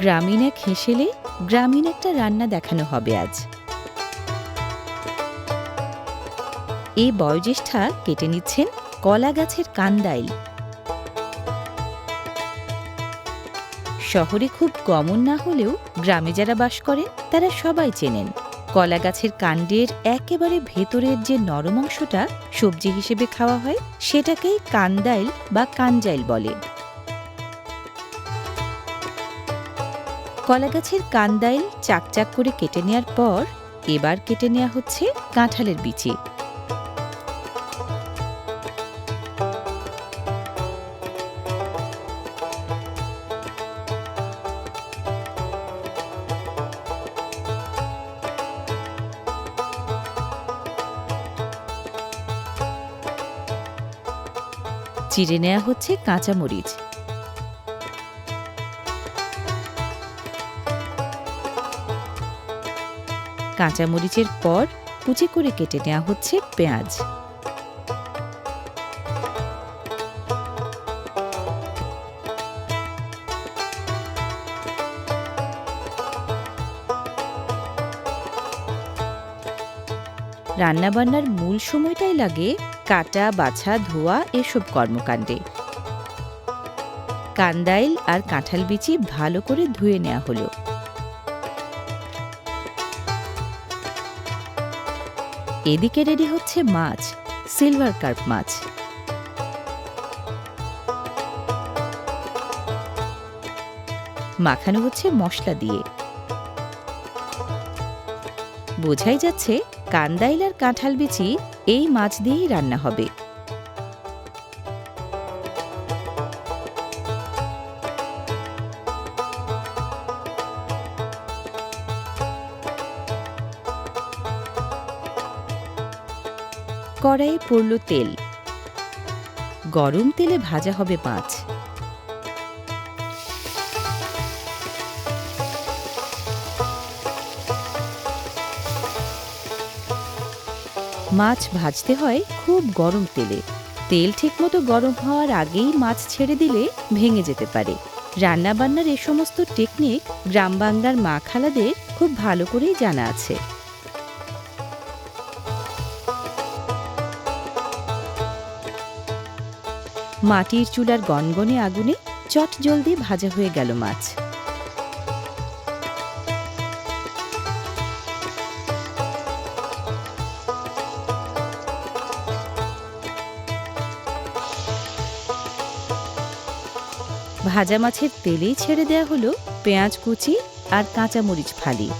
গ্রামীণ এক হেসেলে গ্রামীণ একটা রান্না দেখানো হবে আজ। এই বয়োজ্যেষ্ঠা কেটে নিচ্ছেন কলা গাছের কান্দাইল। শহরে খুব কমন না হলেও গ্রামে যারা বাস করেন, তারা সবাই চেনেন। কলা গাছের কাণ্ডের একেবারে ভেতরের যে নরম অংশটা সবজি হিসেবে খাওয়া হয়, সেটাকেই কান্দাইল বা কাঞ্জাইল বলে। কলা গাছের কান্দাইল চাকচাক করে কেটে নেওয়ার পর এবার কেটে নেওয়া হচ্ছে কাঁঠালের বিচি। চিড়ে নেওয়া হচ্ছে কাঁচামরিচ। কাঁচামরিচের পর কুচি করে কেটে নেওয়া হচ্ছে পেঁয়াজ। রান্নাবান্নার মূল সময়টাই লাগে কাটা, বাছা, ধোয়া এসব কর্মকাণ্ডে। কান্দাইল আর কাঁঠাল বিচি ভালো করে ধুয়ে নেওয়া হলো। এদিকে রেডি হচ্ছে মাছ, সিলভার কার্প মাছ। মাখানো হচ্ছে মশলা দিয়ে। বোঝাই যাচ্ছে কান্দাইলার কাঁঠাল বিচি এই মাছ দিয়েই রান্না হবে। কড়াইয়ে পড়ল তেল। গরম তেলে ভাজা হবে মাছ। মাছ ভাজতে হয় খুব গরম তেলে। তেল ঠিকমতো গরম হওয়ার আগেই মাছ ছেড়ে দিলে ভেঙে যেতে পারে। রান্নাবান্নার এ সমস্ত টেকনিক গ্রাম বাংলার মা খালাদের খুব ভালো করেই জানা আছে। মাটির চুলার গনগনে আগুনে চট জলদি ভাজা হয়ে গেল মাছ। ভাজা মাছের তেলেই ছেড়ে দেয়া হলো পেঁয়াজ কুচি আর কাঁচামরিচ ফালি।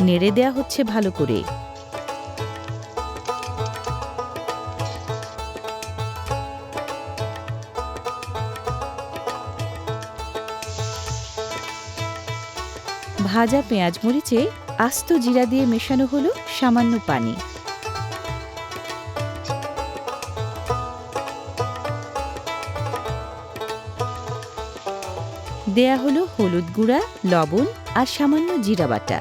নেড়ে দেয়া হচ্ছে ভালো করে। ভাজা পেঁয়াজ মরিচে আস্ত জিরা দিয়ে মেশানো হলো সামান্য পানি। দেয়া হলো হলুদ গুঁড়া, লবণ আর সামান্য জিরা বাটা।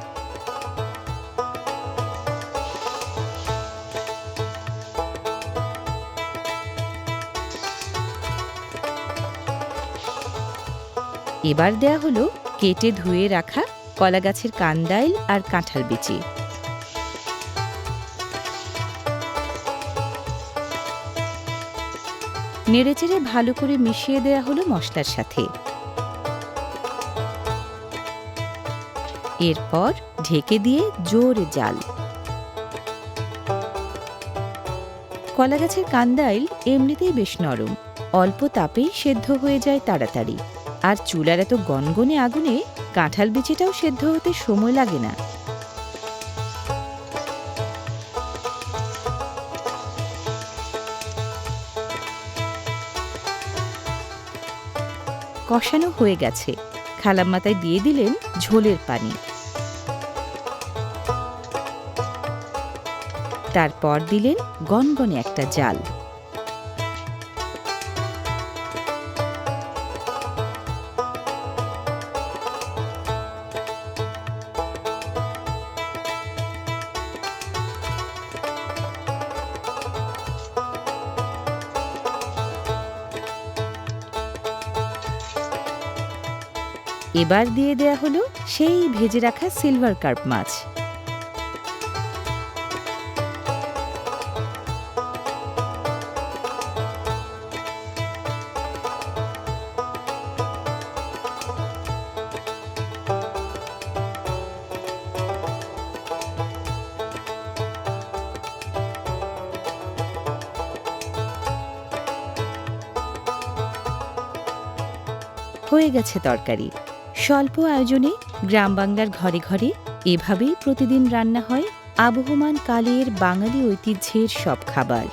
এবার দেয়া হলো কেটে ধুয়ে রাখা কলা গাছের কান্দাইল আর কাঁঠাল বিচি। নেড়েচেড়ে ভালো করে মিশিয়ে দেয়া হলো মশলার সাথে। এরপর ঢেকে দিয়ে জোরে জাল। কলা গাছের কান্দাইল এমনিতেই বেশ নরম, অল্প তাপেই সেদ্ধ হয়ে যায় তাড়াতাড়ি, আর চুলার এত গনগনে আগুনে কাঁঠাল বিচিটাও সেদ্ধ হতে সময় লাগে না। কষানো হয়ে গেছে। খালাম মাথায় দিয়ে দিলেন ঝোলের পানি। তারপর দিলেন গনগনে একটা জাল। এবার দিয়ে দেয়া হলো সেই ভেজে রাখা সিলভার কার্প মাছ। হয়ে গেছে তরকারি। স্বল্প আয়োজনে গ্রাম বাংলার ঘরে ঘরে এভাবেই প্রতিদিন রান্না হয় আবহমান কালের বাঙালি ঐতিহ্যের সব খাবার।